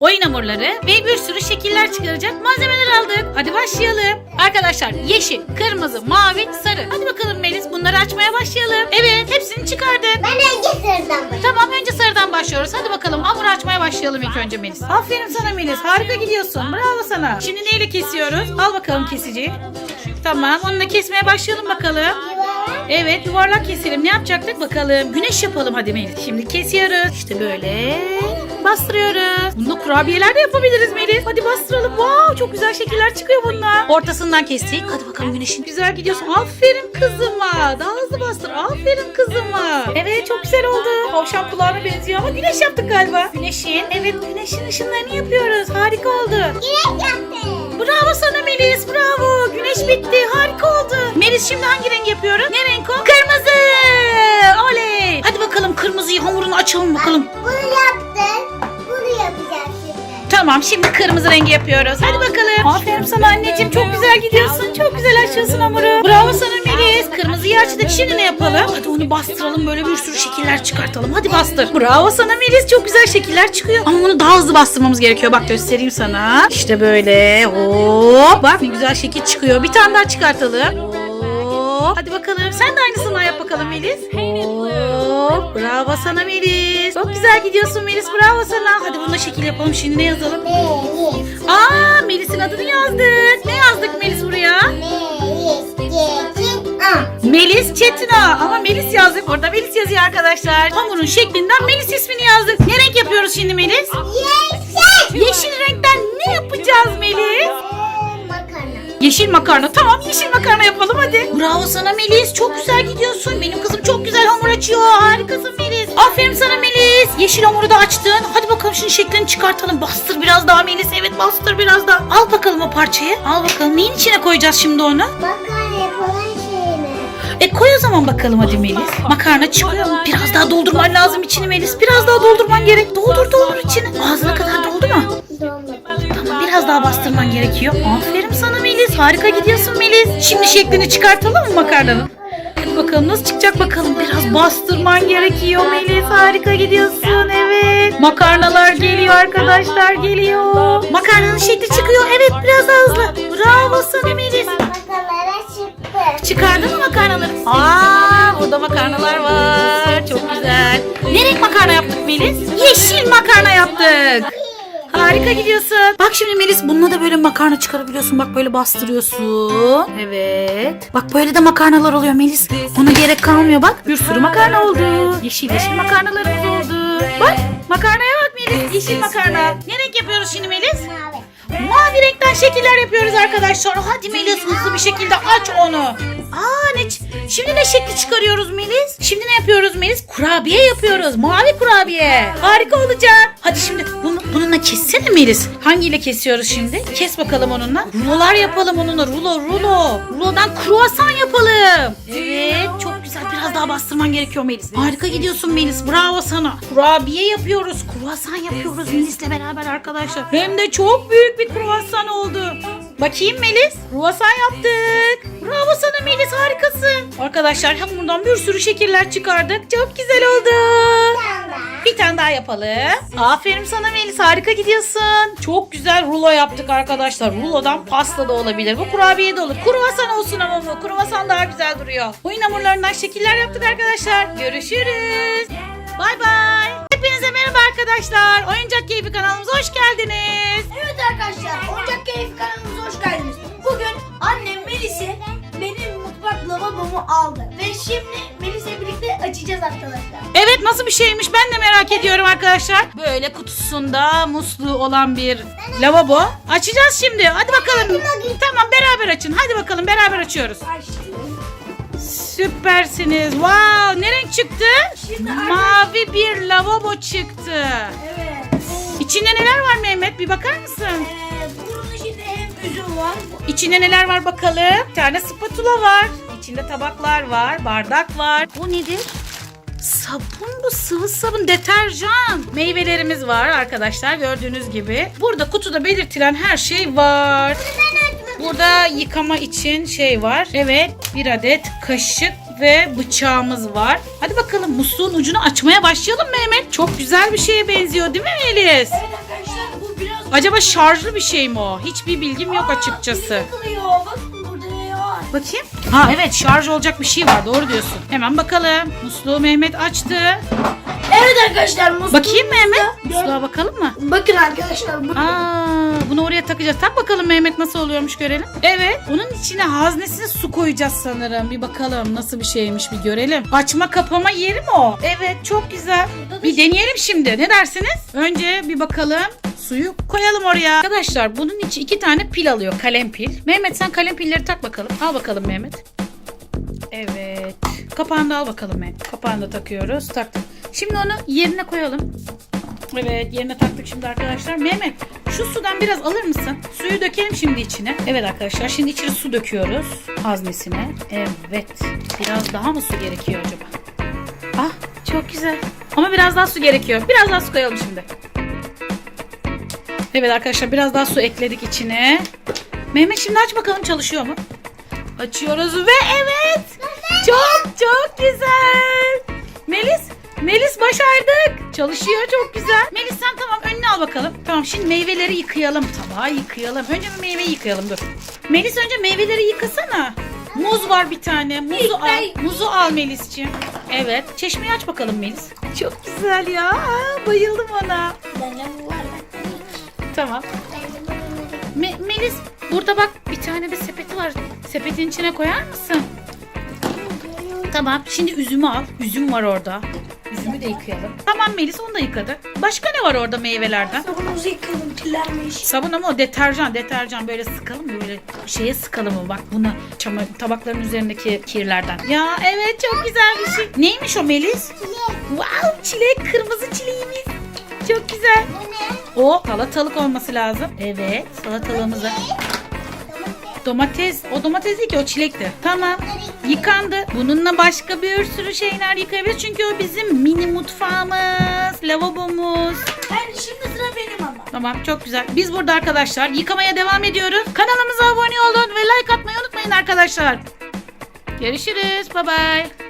oyun hamurları ve bir sürü şekiller çıkaracak malzemeler aldık. Hadi başlayalım. Arkadaşlar yeşil, kırmızı, mavi, sarı. Hadi bakalım Melis bunları açmaya başlayalım. Evet hepsini çıkardık. Ben önce başlayayım. Tamam önce sarıdan başlıyoruz. Hadi bakalım hamur açmaya başlayalım ilk önce Melis. Aferin sana Melis. Harika gidiyorsun. Bravo sana. Şimdi neyle kesiyoruz? Al bakalım kesici. Tamam onunla kesmeye başlayalım bakalım. Evet yuvarlak keselim. Ne yapacaktık bakalım. Güneş yapalım hadi Melis. Şimdi kesiyoruz. İşte böyle bastırıyoruz. Bunda kurabiyeler de yapabiliriz Melis. Hadi bastıralım. Wow çok güzel şekiller çıkıyor bundan. Ortasından kestik. Hadi bakalım güneşin. Güzel gidiyorsun. Aferin kızıma. Daha hızlı bastır. Aferin kızıma. Evet çok güzel oldu. Tavşan kulağına benziyor ama güneş yaptık galiba. Güneşin. Evet güneşin ışınlarını yapıyoruz. Harika oldu. Güneş yaptım. Bravo sana Melis. Bravo. Güneş bitti. Harika oldu. Melis şimdi hangi renk yapıyoruz? Ne renk o? Kırmızı. Oley. Hadi bakalım kırmızıyı hamurunu açalım bakalım. Bunu yaptın. Tamam şimdi kırmızı rengi yapıyoruz. Hadi bakalım. Aferin sana anneciğim. Çok güzel gidiyorsun. Çok güzel açıyorsun hamuru. Bravo sana Melis. Kırmızıyı açtık. Şimdi ne yapalım? Hadi onu bastıralım. Böyle bir sürü şekiller çıkartalım. Hadi bastır. Bravo sana Melis. Çok güzel şekiller çıkıyor. Ama bunu daha hızlı bastırmamız gerekiyor. Bak göstereyim sana. İşte böyle. Hop. Bak ne güzel şekil çıkıyor. Bir tane daha çıkartalım. Hop. Hadi bakalım. Sen de aynısını yap bakalım Melis. Hop. Bravo sana Melis. Çok güzel gidiyorsun Melis. Bravo sana. Hadi bunda şekil yapalım. Şimdi ne yazalım? Melis. Aa Melis'in adını yazdık. Ne yazdık Melis buraya? Melis. Geçin. Ah. Melis Çetina. Ama Melis yazdık. Orada Melis yazıyor arkadaşlar. Hamurun şeklinden Melis ismini yazdık. Ne renk yapıyoruz şimdi Melis? Yeşil. Yeşil renkten ne yapacağız Melis? Makarna. Yeşil makarna. Tamam yeşil makarna yapalım hadi. Bravo sana Melis. Çok güzel gidiyorsun. Benim Yeşil hamuru da açtın. Hadi bakalım şunun şeklini çıkartalım. Bastır biraz daha Melis. Evet bastır biraz daha. Al bakalım o parçayı. Al bakalım. Neyin içine koyacağız şimdi onu? Makarna yapılan şeyini. E koy o zaman bakalım hadi Melis. Makarna çıkıyor? Biraz daha doldurman lazım içini Melis. Biraz daha doldurman gerek. Doldur doldur içini. Ağzına kadar doldu mu? Tamam biraz daha bastırman gerekiyor. Aferin sana Melis. Harika gidiyorsun Melis. Şimdi şeklini çıkartalım mı makarnanın? Bakalım nasıl çıkacak bakalım. Biraz bastırman gerekiyor Melis. Harika gidiyorsun evet. Makarnalar geliyor arkadaşlar geliyor. Makarnanın şekli çıkıyor. Evet biraz daha hızlı. Bravo sana Melis. Makarnalara çıktı. Çıkardın mı makarnaları? Aa, burada makarnalar var. Çok güzel. Ne renk makarna yaptık Melis? Yeşil makarna yaptık. Harika gidiyorsun. Bak şimdi Melis bununla da böyle makarna çıkarabiliyorsun. Bak böyle bastırıyorsun. Evet. Bak böyle de makarnalar oluyor Melis. Ona gerek kalmıyor bak. Bir sürü makarna oldu. Yeşil yeşil makarnalarımız oldu. Bak makarnaya bak Melis. Yeşil makarna. Ne renk yapıyoruz şimdi Melis? Mavi. Mavi renkten şekiller yapıyoruz arkadaşlar. Hadi Melis hızlı bir şekilde aç onu. Aa ne Şimdi ne şekli çıkarıyoruz Melis? Şimdi ne yapıyoruz Melis? Kurabiye yapıyoruz. Mavi kurabiye. Harika olacak. Hadi şimdi bunu, bununla kessene Melis. Hangiyle kesiyoruz şimdi? Kes bakalım onunla. Rulolar yapalım onunla. Rulo rulo. Rulodan kruvasan yapalım. Evet çok güzel. Biraz daha bastırman gerekiyor Melis. Harika gidiyorsun Melis. Bravo sana. Kurabiye yapıyoruz. Kruvasan yapıyoruz Melis'le beraber arkadaşlar. Hem de çok büyük bir kruvasan oldu. Bakayım Melis. Kruvasan yaptık. Bravo sana Melis harikasın. Arkadaşlar hamurdan bir sürü şekiller çıkardık. Çok güzel oldu. Bir tane daha yapalım. Aferin sana Melis harika gidiyorsun. Çok güzel rulo yaptık arkadaşlar. Rulodan pasta da olabilir. Bu kurabiye de olur. Kruvasan olsun ama bu. Kruvasan daha güzel duruyor. Oyun hamurlarından şekiller yaptık arkadaşlar. Görüşürüz. Bay bay. Hepinize merhaba arkadaşlar. Oyuncak Keyfi kanalımıza hoş geldiniz. Evet arkadaşlar, Oyuncak Keyif kanalımıza hoş geldiniz. Bugün annem Melis'i benim mutfak lavabomu aldı. Ve şimdi açacağız arkadaşlar. Evet nasıl bir şeymiş ben de merak ediyorum arkadaşlar. Böyle kutusunda musluğu olan bir lavabo. Açacağız şimdi. Hadi bakalım. Tamam beraber açın. Hadi bakalım beraber açıyoruz. Süpersiniz. Wow ne renk çıktı? Şimdi Mavi bir lavabo çıktı. Evet. İçinde neler var Mehmet? Bir bakar mısın? Ee, bunun içinde hem üzüm var. İçinde neler var bakalım? Bir tane spatula var. İçinde tabaklar var, bardak var. Bu nedir? Sabun bu sıvı sabun deterjan. Meyvelerimiz var arkadaşlar gördüğünüz gibi. Burada kutuda belirtilen her şey var. Burada yıkama için şey var. Evet bir adet kaşık ve bıçağımız var. Hadi bakalım musluğun ucunu açmaya başlayalım Mehmet. Çok güzel bir şeye benziyor değil mi Melis? Evet arkadaşlar bu Acaba şarjlı bir şey mi o? Hiçbir bilgim yok açıkçası. Takılıyor. Bakayım. Ha evet şarj olacak bir şey var doğru diyorsun. Hemen bakalım. Musluğu Mehmet açtı. Evet arkadaşlar musluğumuzda- Bakayım Mehmet. Musluğa bakalım mı? Bakın arkadaşlar. Bu... Aa, bunu oraya takacağız. Tak bakalım Mehmet nasıl oluyormuş görelim. Evet. Bunun içine haznesine su koyacağız sanırım. Bir bakalım nasıl bir şeymiş bir görelim. Açma kapama yeri mi o? Evet çok güzel. Bir deneyelim şimdi. Ne dersiniz? Önce bir bakalım. Suyu koyalım oraya. Arkadaşlar bunun içi iki tane pil alıyor. Kalem pil. Mehmet sen kalem pilleri tak bakalım. Al bakalım Mehmet. Evet. Kapağını da al bakalım Mehmet. Kapağını da takıyoruz. Taktık. Şimdi onu yerine koyalım. Evet yerine taktık şimdi arkadaşlar. Mehmet şu sudan biraz alır mısın? Suyu dökelim şimdi içine. Evet arkadaşlar şimdi içine su döküyoruz haznesine. Evet biraz daha mı su gerekiyor acaba? Ah çok güzel. Ama biraz daha su gerekiyor. Biraz daha su koyalım şimdi. Evet arkadaşlar biraz daha su ekledik içine. Mehmet şimdi aç bakalım çalışıyor mu? Açıyoruz ve evet. Çok çok güzel. Melis, Melis başardık. Çalışıyor çok güzel. Melis sen tamam önüne al bakalım. Tamam şimdi meyveleri yıkayalım. Tabağı yıkayalım. Önce bir meyveyi yıkayalım dur. Melis önce meyveleri yıkasana. Muz var bir tane. Muzu al. Muzu al Melis'ciğim. Evet. Çeşmeyi aç bakalım Melis. Çok güzel ya. Aa, bayıldım ona. Tamam. Me- Melis burada bak bir tane de sepeti var. Sepetin içine koyar mısın? Tamam. Şimdi üzümü al. Üzüm var orada. Üzümü de yıkayalım. Tamam Melis onu da yıkadı. Başka ne var orada meyvelerden? Sabunumuzu yıkalım kirlenmiş. Sabun ama o deterjan, deterjan böyle sıkalım? Böyle şeye sıkalım mı? Bak bunu çama, tabakların üzerindeki kirlerden. Ya evet çok güzel bir şey. Neymiş o Melis? Wow çilek, kırmızı çileğimiz. Çok güzel. O salatalık olması lazım. Evet salatalığımızı. Domates. O domates değil ki o çilekti. Tamam. Yıkandı. Bununla başka bir sürü şeyler yıkayabiliriz. Çünkü o bizim mini mutfağımız, lavabomuz. Ben şimdi sıra benim ama. Tamam çok güzel. Biz burada arkadaşlar yıkamaya devam ediyoruz. Kanalımıza abone olun ve like atmayı unutmayın arkadaşlar. Görüşürüz. Bye bye.